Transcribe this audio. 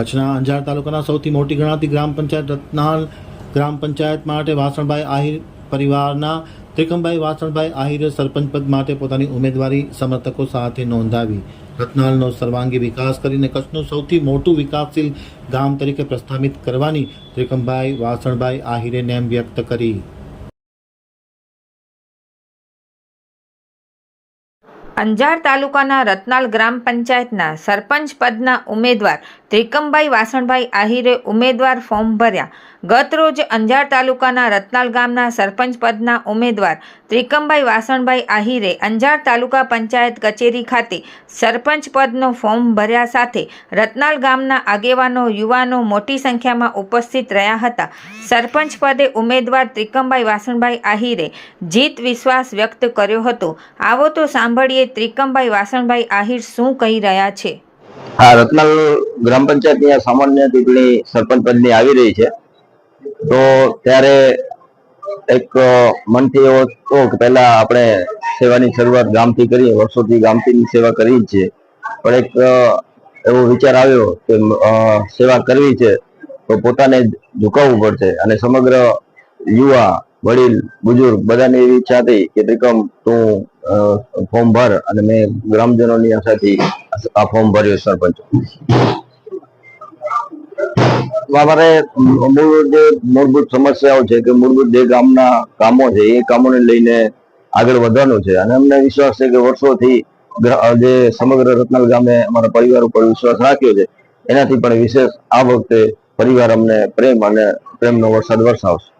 કચ્છના અંજાર તાલુકાના સૌથી મોટી ગણાતી ગ્રામ પંચાયત રત્નાલ ગ્રામ પંચાયત માટે વાસણભાઈ આહિર પરિવારના ત્રિકમભાઈ વાસણભાઈ આહિરે સરપંચ પદ માટે પોતાની ઉમેદવારી સમર્થકો સાથે નોંધાવી રત્નાલનો સર્વાંગી વિકાસ કરીને કચ્છનું સૌથી મોટું વિકાસશીલ ગામ તરીકે પ્રસ્થાપિત કરવાની ત્રિકમભાઈ વાસણભાઈ આહિરે નેમ વ્યક્ત કરી. અંજાર તાલુકાના રત્નાલ ગ્રામ પંચાયતના સરપંચ પદના ઉમેદવાર ત્રિકમભાઈ વાસણભાઈ આહિરે ઉમેદવાર ફોર્મ ભર્યા. ગત રોજ અંજાર તાલુકાના રત્નાલ ગામના સરપંચ પદના ઉમેદવાર ત્રિકમભાઈ વાસણભાઈ આહિરે અંજાર તાલુકા પંચાયત કચેરી ખાતે સરપંચ પદનો ફોર્મ ભર્યા સાથે રત્નાલ ગામના આગેવાનો યુવાનો મોટી સંખ્યામાં ઉપસ્થિત રહ્યા હતા. સરપંચ પદે ઉમેદવાર ત્રિકમભાઈ વાસણભાઈ આહિરે જીત વિશ્વાસ વ્યક્ત કર્યો હતો. આવો તો સાંભળીએ ત્રિકમભાઈ વાસણભાઈ આહિર શું કહી રહ્યા છે? હા રત્નાલ ગ્રામ પંચાયતની આ સામાન્ય ચૂંટણી સરપંચ પદની આવી રહી છે. તો ત્યારે એક મનથી એવો હતો કે પહેલા આપણે સેવાની શરૂઆત ગામથી કરીએ, વર્ષોથી ગામથી સેવા કરી જ છે. પણ એક એવો વિચાર આવ્યો કે સેવા કરવી છે તો પોતાને ઝુકાવવું પડશે. અને સમગ્ર યુવા, વડીલ બુજુર્ગ બધાની એવી ઈચ્છા હતી કે ત્રિકમ તું ફોર્મ ભર અને મેં ગ્રામજનોની આશાથી આ ફોર્મ ભર્યું સરપંચ. અમારે મૂળ જે મૂળભૂત સમસ્યાઓ છે કે મૂળભૂત જે ગામના કામો છે એ કામોને લઈને આગળ વધવાનું છે. અને અમને વિશ્વાસ છે કે વર્ષોથી જે સમગ્ર રત્નાલ ગામે અમારા પરિવાર ઉપર વિશ્વાસ રાખ્યો છે. એનાથી પણ વિશેષ આ વખતે પરિવાર અમને પ્રેમ અને પ્રેમનો વરસાદ વરસાવશે.